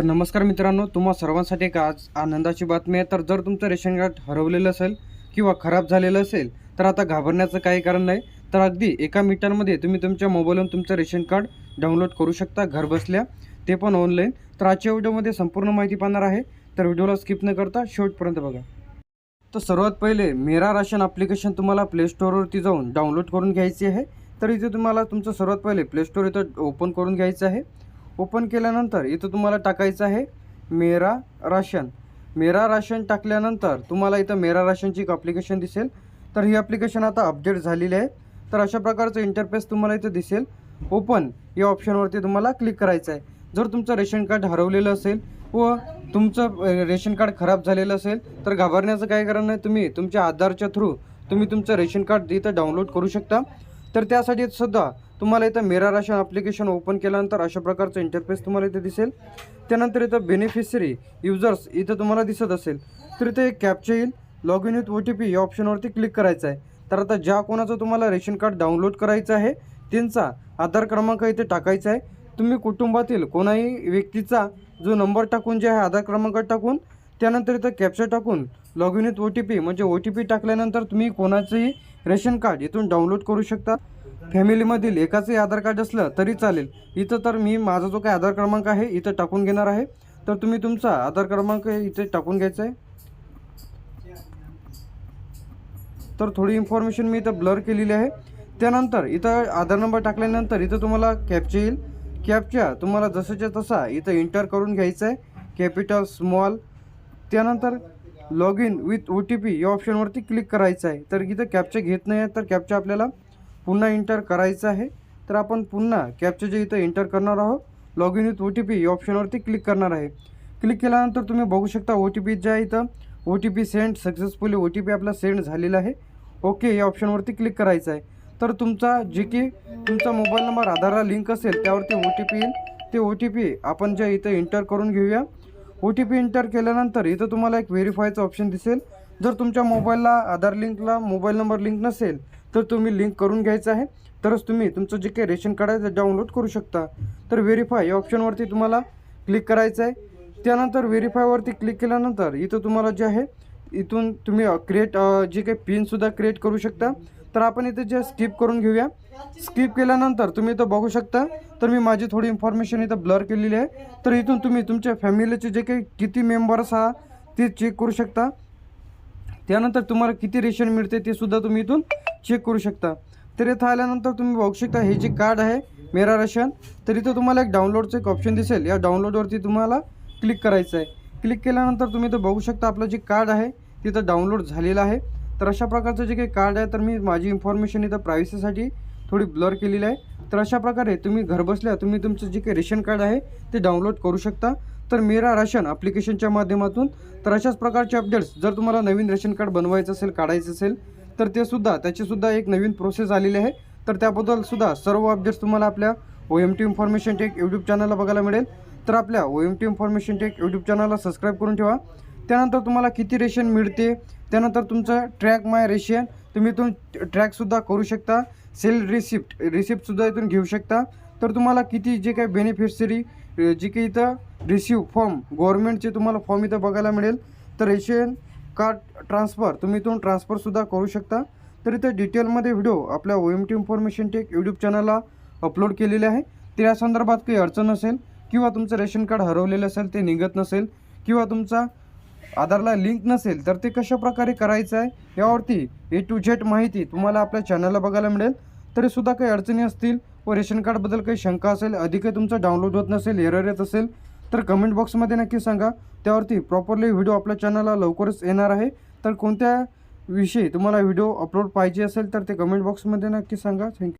तर नमस्कार मित्रांनो तुम्हा सर्वांसाठी एक आज आनंदाची बातमी आहे. तर जर तुमचं रेशन कार्ड हरवलेलं असेल किंवा खराब झालेलं असेल तर आता घाबरण्याचं काही कारण नाही. तर अगदी एका मिनिटांमध्ये तुम्ही तुमच्या मोबाईलवरून तुमचं रेशन कार्ड डाउनलोड करू शकता घरबसल्या. ते पण ऑनलाईन. तर आजच्या व्हिडिओमध्ये संपूर्ण माहिती पाहणार आहे. तर व्हिडिओला स्किप न करता शेवटपर्यंत बघा. तर सर्वात पहिले मेरा राशन ॲप्लिकेशन तुम्हाला प्ले स्टोअरवरती जाऊन डाउनलोड करून घ्यायची आहे. तर इथे तुम्हाला तुमचं सर्वात पहिले प्ले स्टोअर इथं ओपन करून घ्यायचं आहे. ओपन केल्यानंतर इथं तुम्हाला टाकायचं आहे मेरा राशन. मेरा राशन टाकल्यानंतर तुम्हाला इथं मेरा राशनची एक अप्लिकेशन दिसेल. तर ही अप्लिकेशन आता अपडेट झालेली आहे. तर अशा प्रकारचं इंटरफेस तुम्हाला इथं दिसेल. ओपन या ऑप्शनवरती तुम्हाला क्लिक करायचं आहे. जर तुमचं रेशन कार्ड हरवलेलं असेल व तुमचं रेशन कार्ड खराब झालेलं असेल तर घाबरण्याचं काही कारण नाही. तुम्ही तुमच्या आधारच्या थ्रू तुम्ही तुमचं रेशन कार्ड इथं डाउनलोड करू शकता. तर त्यासाठी सुद्धा तुम्हाला इथं मिरर अशा ॲप्लिकेशन ओपन केल्यानंतर अशा प्रकारचं इंटरफेस तुम्हाला इथे दिसेल. त्यानंतर इथं बेनिफिशरी युजर्स इथं तुम्हाला दिसत असेल. तर इथे एक कॅप्चा येईल. Log in with O T P या ऑप्शनवरती क्लिक करायचं आहे. तर आता ज्या कोणाचं तुम्हाला रेशन कार्ड डाउनलोड करायचं आहे त्यांचा आधार क्रमांक इथे टाकायचा आहे. तुम्ही कुटुंबातील कोणाही व्यक्तीचा जो नंबर टाकून जे आहे आधार क्रमांक टाकून त्यानंतर इथं कॅप्चर टाकून log in with O T P म्हणजे ओ टी पी टाकल्यानंतर तुम्ही कोणाचंही रेशन कार्ड इथून डाउनलोड करू शकता. फॅमिलीमधील एकाचंही आधार कार्ड असलं तरी चालेल. इथं तर मी माझा जो काही आधार क्रमांक आहे इथं टाकून घेणार आहे. तर तुम्ही तुमचा आधार क्रमांक इथे टाकून घ्यायचा आहे. तर थोडी इन्फॉर्मेशन मी इथं ब्लर केलेली आहे. त्यानंतर इथं आधार नंबर टाकल्यानंतर इथं तुम्हाला कॅपचा येईल. कॅपच्या तुम्हाला जसंच्या तसा इथं एंटर करून घ्यायचं आहे. कॅपिटल स्मॉल त्यानंतर log in with O T P या ऑप्शनवरती क्लिक करायचं आहे. तर इथं कॅपचा घेत नाही आहे तर कॅपचा आपल्याला पुन्हा इंटर करायचं आहे तर आपण पुन्हा कॅपचे जे इथं एंटर करणार आहोत. Log in with O T P या ऑप्शनवरती क्लिक करणार आहे. क्लिक केल्यानंतर तुम्ही बघू शकता ओ टी पी इथं. O T P send successfully O T P आपला सेंड झालेला आहे. ओके या ऑप्शनवरती क्लिक करायचं आहे. तर तुमचा जे की तुमचा मोबाईल नंबर आधारला लिंक असेल त्यावरती ओ टी पी येईल. ते ओ टी पी आपण ज्या इथं एंटर करून घेऊया. ओ टी पी एंटर केल्यानंतर इथं तुम्हाला एक व्हेरीफायचं ऑप्शन दिसेल. जर तुमच्या मोबाईलला आधार लिंकला मोबाईल नंबर लिंक नसेल तर तुम्ही लिंक करून घ्यायचं आहे. तरच तुम्ही तुमचं जे काही रेशन कार्ड आहे ते डाउनलोड करू शकता. तर व्हेरीफाय या ऑप्शनवरती तुम्हाला क्लिक करायचं आहे. त्यानंतर व्हेरीफायवरती क्लिक केल्यानंतर इथं तुम्हाला जे आहे इथून तुम्ही क्रिएट जे काही पिनसुद्धा क्रिएट करू शकता. तर आपण इथे जे स्किप करून घेऊया. स्किप केल्यानंतर तुम्ही इथं बघू शकता. तर मी माझी थोडी इन्फॉर्मेशन इथं ब्लर केलेली आहे. तर इथून तुम्ही तुमच्या फॅमिलीचे जे काही किती मेंबर्स आहात ते चेक करू शकता. त्यानंतर तुम्हाला किती रेशन मिळते ते सुद्धा तुम्ही इथून चेक करू शकता. तर इथं आल्यानंतर तुम्ही बघू शकता हे जे कार्ड आहे मेरा राशन तर इथं तुम्हाला एक डाउनलोडचं एक ऑप्शन दिसेल. या डाउनलोडवरती तुम्हाला क्लिक करायचं आहे. क्लिक केल्यानंतर तुम्ही इथं बघू शकता आपलं जे कार्ड आहे तिथं डाउनलोड झालेलं आहे. तर अशा प्रकारचं जे काही कार्ड आहे तर मी माझी इन्फॉर्मेशन इथं प्रायव्हसीसाठी थोडी ब्लर केलेली आहे. तर अशा प्रकारे तुम्ही घरबसल्या तुम्ही तुमचं जे काही रेशन कार्ड आहे ते डाउनलोड करू शकता. तर मेरा राशन ॲप्लिकेशनच्या माध्यमातून तर अशाच प्रकारचे अपडेट्स जर तुम्हाला नवीन रेशन कार्ड बनवायचं असेल काढायचं असेल तर ते सुद्धा त्याचीसुद्धा एक नवीन प्रोसेस आलेली आहे. तर त्याबद्दल सुद्धा सर्व अपडेट्स तुम्हाला आपल्या O M T information tech YouTube चॅनलला बघायला मिळेल. तर आपल्या O M T information tech YouTube चॅनलला सबस्क्राईब करून ठेवा. त्यानंतर तुम्हाला किती रेशन मिळते त्यानंतर तुमचं ट्रॅक माय रेशन तुम्ही इथून ट्रॅकसुद्धा करू शकता. सेल रिसिप्ट रिसिप्टसुद्धा इथून घेऊ शकता. तर तुम्हाला किती जे काही बेनिफिशरी जे काही इथं रिसिव्ह फॉर्म गव्हर्मेंटचे तुम्हाला फॉर्म इथं बघायला मिळेल. तर रेशन का ट्रान्सफर तुम्ही इथून ट्रान्सफरसुद्धा करू शकता. तर इथं डिटेलमध्ये व्हिडिओ आपल्या O M T information tech YouTube चॅनलला अपलोड केलेले आहे. तर या संदर्भात काही अडचण असेल किंवा तुमचं रेशन कार्ड हरवलेलं असेल ते निघत नसेल किंवा तुमचा आधारला लिंक नसेल तर ते कशा प्रकारे करायचं आहे यावरती ए टू झेड माहिती तुम्हाला आपल्या चॅनलला बघायला मिळेल. तरीसुद्धा काही अडचणी असतील व रेशन कार्डबद्दल काही शंका असेल अधिकही तुमचं डाउनलोड होत नसेल एरर येत असेल तर कमेंट बॉक्समध्ये नक्की सांगा. त्यावरती प्रॉपरली व्हिडिओ आपल्या चॅनलला लवकरच येणार आहे. तर कोणत्या विषयी तुम्हाला व्हिडिओ अपलोड पाहिजे असेल तर ते कमेंट बॉक्समध्ये नक्की सांगा. थँक्यू